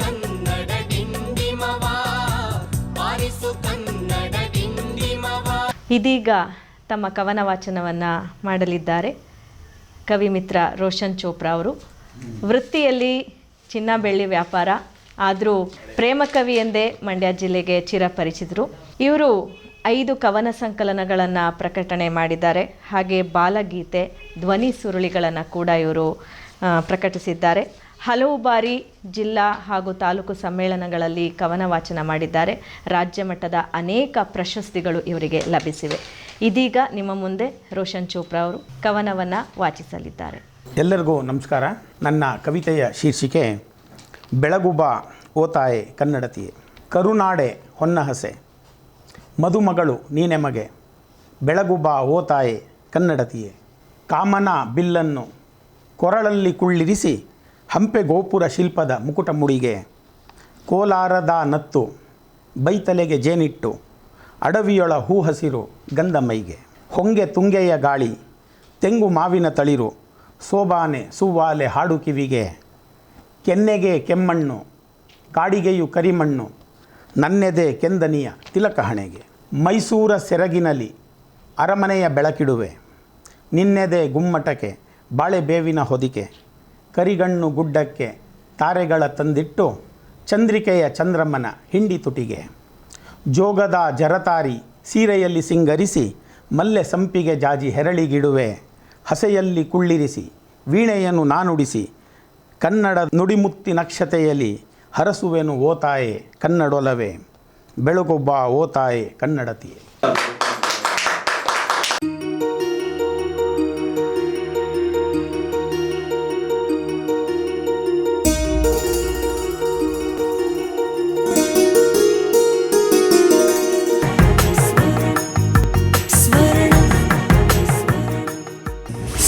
ಕನ್ನಡ ಡಿಂಡಿಮವ ಕನ್ನಡ ಡಿಂಡಿಮವ. ಇದೀಗ ತಮ್ಮ ಕವನ ವಾಚನವನ್ನು ಮಾಡಲಿದ್ದಾರೆ ಕವಿ ಮಿತ್ರ ರೋಷನ್ ಚೋಪ್ರಾ ಅವರು. ವೃತ್ತಿಯಲ್ಲಿ ಚಿನ್ನ ಬೆಳ್ಳಿ ವ್ಯಾಪಾರ, ಆದರೂ ಪ್ರೇಮ ಕವಿ ಎಂದೇ ಮಂಡ್ಯ ಜಿಲ್ಲೆಗೆ ಚಿರಪರಿಚಿತರು ಇವರು ಐದು ಕವನ ಸಂಕಲನಗಳನ್ನು ಪ್ರಕಟಣೆ ಮಾಡಿದ್ದಾರೆ. ಹಾಗೆ ಬಾಲಗೀತೆ, ಧ್ವನಿ ಸುರುಳಿಗಳನ್ನು ಕೂಡ ಇವರು ಪ್ರಕಟಿಸಿದ್ದಾರೆ. ಹಲವು ಬಾರಿ ಜಿಲ್ಲಾ ಹಾಗೂ ತಾಲೂಕು ಸಮ್ಮೇಳನಗಳಲ್ಲಿ ಕವನ ವಾಚನ ಮಾಡಿದ್ದಾರೆ. ರಾಜ್ಯ ಮಟ್ಟದ ಅನೇಕ ಪ್ರಶಸ್ತಿಗಳು ಇವರಿಗೆ ಲಭಿಸಿವೆ. ಇದೀಗ ನಿಮ್ಮ ಮುಂದೆ ರೋಷನ್ ಚೋಪ್ರಾ ಅವರು ಕವನವನ್ನು ವಾಚಿಸಲಿದ್ದಾರೆ. ಎಲ್ಲರಿಗೂ ನಮಸ್ಕಾರ. ನನ್ನ ಕವಿತೆಯ ಶೀರ್ಷಿಕೆ, ಬೆಳಗುಬ ಓತಾಯೆ ಕನ್ನಡತಿಯೇ, ಕರುನಾಡೆ ಹೊನ್ನಹಸೆ ಮದುಮಗಳು ನೀನೆಮಗೆ, ಬೆಳಗುಬ ಓತಾಯೆ ಕನ್ನಡತಿಯೇ, ಕಾಮನ ಬಿಲ್ಲನ್ನು ಕೊರಳಲ್ಲಿ ಕುಳ್ಳಿರಿಸಿ ಹಂಪೆ ಗೋಪುರ ಶಿಲ್ಪದ ಮುಕುಟ ಮುಡಿಗೆ, ಕೋಲಾರದ ನತ್ತು, ಬೈತಲೆಗೆ ಜೇನಿಟ್ಟು, ಅಡವಿಯೊಳ ಹೂ ಹಸಿರು ಗಂಧ ಮೈಗೆ ಹೊಂಗೆ ತುಂಗೆಯ ಗಾಳಿ, ತೆಂಗು ಮಾವಿನ ತಳಿರು, ಸೋಬಾನೆ ಸುವಾಲೆ ಹಾಡು ಕಿವಿಗೆ. ಕೆನ್ನೆಗೆ ಕೆಮ್ಮಣ್ಣು, ಕಾಡಿಗೆಯು ಕರಿಮಣ್ಣು, ನನ್ನೆದೆ ಕೆಂದನಿಯ ತಿಲಕ ಹಣೆಗೆ. ಮೈಸೂರ ಸೆರಗಿನಲ್ಲಿ ಅರಮನೆಯ ಬೆಳಕಿಡುವೆ. ನಿನ್ನೆದೆ ಗುಮ್ಮಟಕ್ಕೆ, ಬಾಳೆ ಬೇವಿನ ಹೊದಿಕೆ. ಕರಿಗಣ್ಣು ಗುಡ್ಡಕ್ಕೆ ತಾರೆಗಳ ತಂದಿಟ್ಟು ಚಂದ್ರಿಕೆಯ ಚಂದ್ರಮ್ಮನ ಹಿಂಡಿ ತುಟಿಗೆ. ಜೋಗದ ಜರತಾರಿ ಸೀರೆಯಲ್ಲಿ ಸಿಂಗರಿಸಿ ಮಲ್ಲೆ ಸಂಪಿಗೆ ಜಾಜಿ ಹೆರಳಿಗಿಡುವೆ. ಹಸೆಯಲ್ಲಿ ಕುಳ್ಳಿರಿಸಿ ವೀಣೆಯನ್ನು ನಾನುಡಿಸಿ ಕನ್ನಡ ನುಡಿಮುತ್ತಿ ನಕ್ಷತೆಯಲ್ಲಿ ಹರಸುವೆನು ಓತಾಯೆ ಕನ್ನಡೊಲವೆ. ಬೆಳಗೊಬ್ಬ ಓತಾಯೆ ಕನ್ನಡತಿಯೇ.